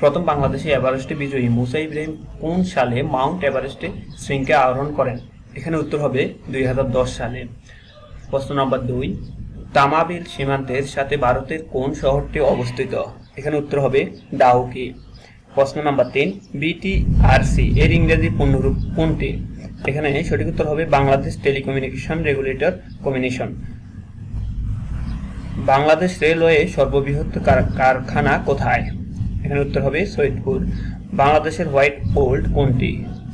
প্রথম বাংলাদেশি এভারেস্টে বিজয়ী মুসা ইব্রাহিম কোন সালে মাউন্ট এভারেস্টে শৃঙ্গে আরোহণ করেন? এখানে উত্তর হবে দুই হাজার দশ সালে। প্রশ্ন নম্বর দুই তামাবিল সীমান্তের সাথে ভারতের কোন শহরটি অবস্থিত? এখানে উত্তর হবে ডাউকি প্রশ্ন নাম্বার তিন, বিটিআরসি এর ইংরেজি পূর্ণরূপ কোনটি? এখানে সঠিক উত্তর হবে Bangladesh telecommunication regulator commission. Bangladesh railway সর্ববৃহৎ কার- কারখানা কোথায়? এখানে উত্তর হবে সৈয়দপুর। বাংলাদেশের হোয়াইট বোল্ট কোনটি?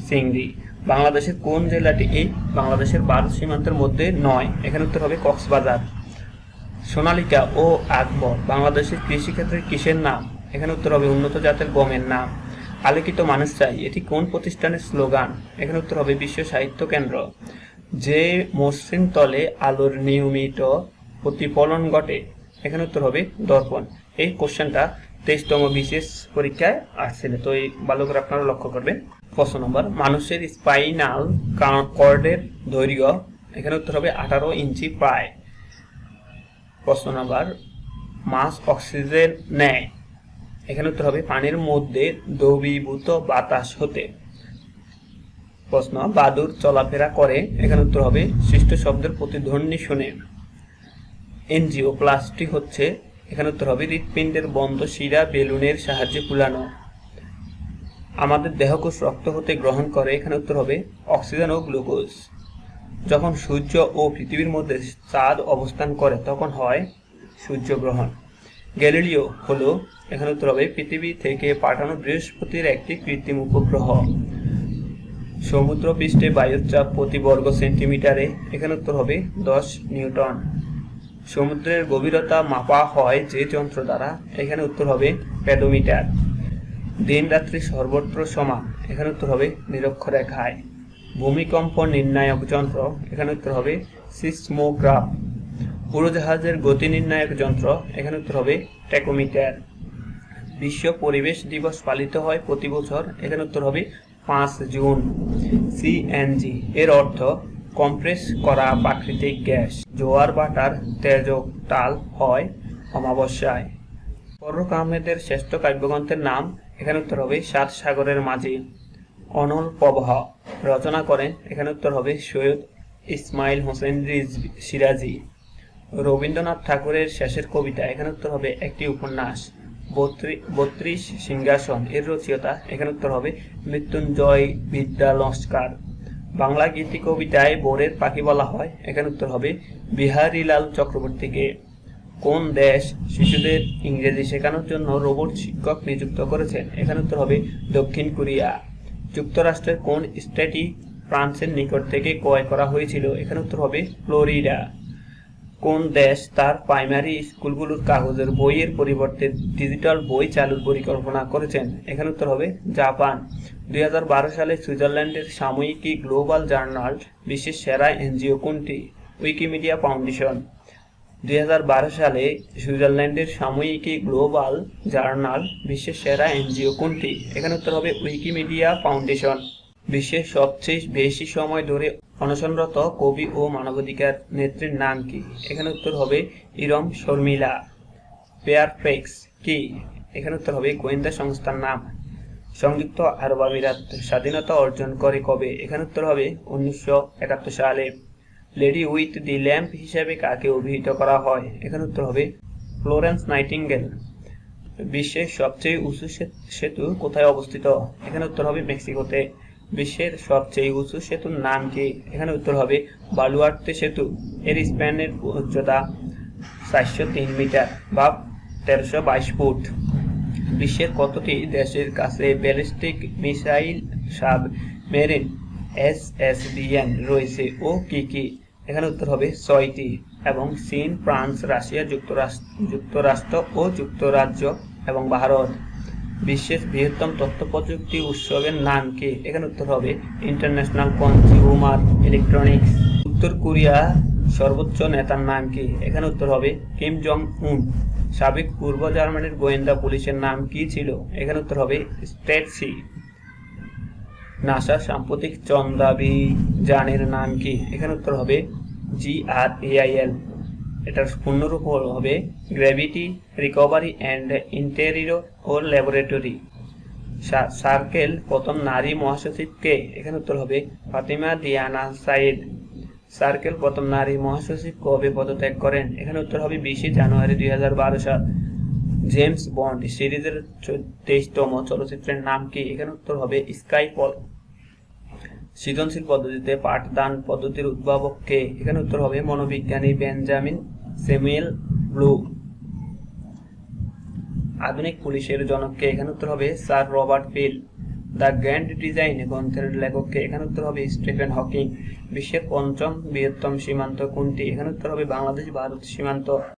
সিংড়ি বাংলাদেশের কোন জেলাটি এই? বাংলাদেশের ভারত সীমান্তের মধ্যে নয়। এখানে উত্তর হবে কক্সবাজার। সোনালিকা ও আকবর, বাংলাদেশের কৃষিক্ষেত্রের কিসের নাম? এখানে উত্তর হবে উন্নত জাতের গমের নাম। আলোকিত মানুষ চাই, এটি কোন প্রতিষ্ঠানের স্লোগান? এখানে উত্তর হবে বিশ্ব সাহিত্য কেন্দ্র। যে মসৃণ তলে আলোর নিয়মিত প্রতিফলন ঘটে, এখানে উত্তর হবে দর্পণ। এই কোশ্চেনটা তেইশতম বিশেষ পরীক্ষায় আসছিল তো এই ভালো করে আপনারা লক্ষ্য করবেন। প্রশ্ন নম্বর, মানুষের স্পাইনাল কর্ডের দৈর্ঘ্য এখানে উত্তর হবে আঠারো ইঞ্চি প্রায়। প্রশ্ন নাম্বার, মাস অক্সিজেন নেয় এখানে উত্তর হবে পানির মধ্যে দ্রবীভূত বাতাস হতে। প্রশ্ন, বাদুর চলাফেরা করে এখানে উত্তর হবে সৃষ্ট শব্দের প্রতিধ্বনি শুনে। এনজিও প্লাস্টিক হচ্ছে এখানে উত্তর হবে, হৃৎপিণ্ডের বন্ধ শিরা বেলুনের সাহায্যে ফুলানো আমাদের দেহকোষ রক্ত হতে গ্রহণ করে, এখানে উত্তর হবে, অক্সিজেন ও গ্লুকোজ। যখন সূর্য ও পৃথিবীর মধ্যে চাঁদ অবস্থান করে, তখন হয় সূর্যগ্রহণ। গ্যালিলিও হলো, এখানে উত্তর হবে, পৃথিবী থেকে পাঠানো বৃহস্পতির একটি কৃত্রিম উপগ্রহ। সমুদ্র পৃষ্ঠে বায়ুর চাপ প্রতি বর্গ সেন্টিমিটারে, এখানে উত্তর হবে, দশ নিউটন। সমুদ্রের গভীরতা মাপা হয় যে যন্ত্র দ্বারা। এখানে উত্তর হবে প্যাডোমিটার দিন রাত্রি সর্বত্র সমান। এখানে উত্তর হবে নিরক্ষরেখায়। ভূমিকম্প নির্ণায়ক যন্ত্র। এখানে উত্তর হবে সিসমোগ্রাফ। উড়োজাহাজের গতি নির্ণায়ক যন্ত্র। এখানে উত্তর হবে টেকোমিটার বিশ্ব পরিবেশ দিবস পালিত হয় প্রতি বছর। এখানে উত্তর হবে পাঁচ জুন। সিএনজি এর অর্থ কম্প্রেস করা প্রাকৃতিক গ্যাস। জোয়ার বাটার তেজ টাল হয় অমাবস্যায়। ফররুখ আহমেদের শ্রেষ্ঠ কাব্যগ্রন্থের নাম এখানে উত্তর হবে সাত সাগরের মাঝি। অনল প্রবাহ রচনা করেন এখানে উত্তর হবে সৈয়দ ইসমাইল হোসেন সিরাজি। রবীন্দ্রনাথ ঠাকুরের শেষের কবিতা এখানে উত্তর হবে একটি উপন্যাস। বত্রি- বত্রিশ সিংহাসন এর রচয়িতা এখানে উত্তর হবে মৃত্যুঞ্জয় বিদ্যা লস্কার বাংলা গীতি কবিতায় বোরের পাখি বলা হয়। এখানে উত্তর হবে, বিহারীলাল চক্রবর্তীকে কোন দেশ শিশুদের ইংরেজি শেখানোর জন্য রোবট শিক্ষক নিযুক্ত করেছেন? এখানে উত্তর হবে, দক্ষিণ কোরিয়া। যুক্তরাষ্ট্রের কোন স্টেটই ফ্রান্সের নিকট থেকে ক্রয় করা হয়েছিল? এখানে উত্তর হবে, ফ্লোরিডা। কোন দেশ তার প্রাইমারি স্কুলগুলোর কাগজের বইয়ের পরিবর্তে ডিজিটাল বই চালুর পরিকল্পনা করেছেন? এখানে উত্তর হবে, জাপান। দুই হাজার বারো সালে সুইজারল্যান্ডের সাময়িকী গ্লোবাল জার্নাল বিশ্বের সেরা এনজিও কোনটি? Wikimedia foundation. দু হাজার বারো সালে সুইজারল্যান্ডের সাময়িকী গ্লোবাল জার্নাল বিশ্বের সেরা এনজিও কোনটি? এখানে উত্তর হবে উইকিমিডিয়া ফাউন্ডেশন। বিশ্বের সবচেয়ে বেশি সময় ধরে অনশনরত কবি ও মানবাধিকার নেত্রীর নাম কি? এখানে উত্তর হবে ইরম শর্মিলা। পেয়ারফেক্স কি? এখানে উত্তর হবে গোয়েন্দা সংস্থার নাম। সংযুক্ত আরব আমিরাত স্বাধীনতা অর্জন করে কবে? এখানে উত্তর হবে উনিশশো একাত্তর সালে। লেডি উইথ দি ল্যাম্প হিসেবে কাকে অভিহিত করা হয়? এখানে উত্তর হবে ফ্লোরেন্স নাইটিঙ্গেল। বিশ্বের সবচেয়ে উঁচু সেতু কোথায় অবস্থিত? এখানে উত্তর হবে মেক্সিকোতে। বিশ্বের সবচেয়ে উঁচু সেতুর নাম কি? এখানে উত্তর হবে বালুয়ার্তে সেতু। এর স্প্যানের উচ্চতা চারশো তিন মিটার বা তেরোশো বাইশ ফুট। বিশ্বের কতটি দেশের কাছে ballistic missile submarine S S D N রয়েছে ও কি কি? এখানে উত্তর হবে ছয়টি এবং চীন, ফ্রান্স, রাশিয়া যুক্তরাষ্ট্র যুক্তরাষ্ট্র ও যুক্তরাজ্য এবং ভারত। বিশ্বের বৃহত্তম তথ্য প্রযুক্তি উৎসবের নাম কি? এখানে উত্তর হবে ইন্টারন্যাশনাল কনজিউমার ইলেকট্রনিক্স। উত্তর কোরিয়া সর্বোচ্চ নেতার নাম কি? এখানে উত্তর হবে কিম জং উন সাবেক পূর্ব জার্মানির গোয়েন্দা পুলিশের নাম কি ছিল? এখানে উত্তর হবে স্টেট সি। নাসার সাম্প্রতিক চন্দ্রাভিযানের নাম কি? এখানে উত্তর হবে জি আর এআইএল এটার পূর্ণরূপ হবে গ্র্যাভিটি রিকভারি অ্যান্ড ইন্টেরিয়র ও ল্যাবরেটরি। সার্কেল প্রথম নারী মহাসচিবকে এখানে উত্তর হবে ফাতিমা দিয়ানা সাইদ। সার্কেল প্রথম নারী মহাসচিব কবে পদত্যাগ করেন? এখানে উত্তর হবে বিশে জানুয়ারি দুই হাজার বারো সাল। জেমস বন্ড সিরিজের তেইশতম চলচ্চিত্রের নাম কি? এখানে উত্তর হবে স্কাইফল সৃজনশীল পদ্ধতিতে পাঠদান পদ্ধতির উদ্ভাবক কে? এখানে উত্তর হবে মনোবিজ্ঞানী বেঞ্জামিন স্যামুয়েল ব্লু। আধুনিক পুলিশের জনককে এখানে উত্তর হবে sir Robert Peel the grand design গ্রন্থের লেখককে এখানে উত্তর হবে স্টিফেন হকিং, বিশ্বের পঞ্চম বৃহত্তম সীমান্ত কোনটি? এখানে উত্তর হবে বাংলাদেশ ভারত সীমান্ত।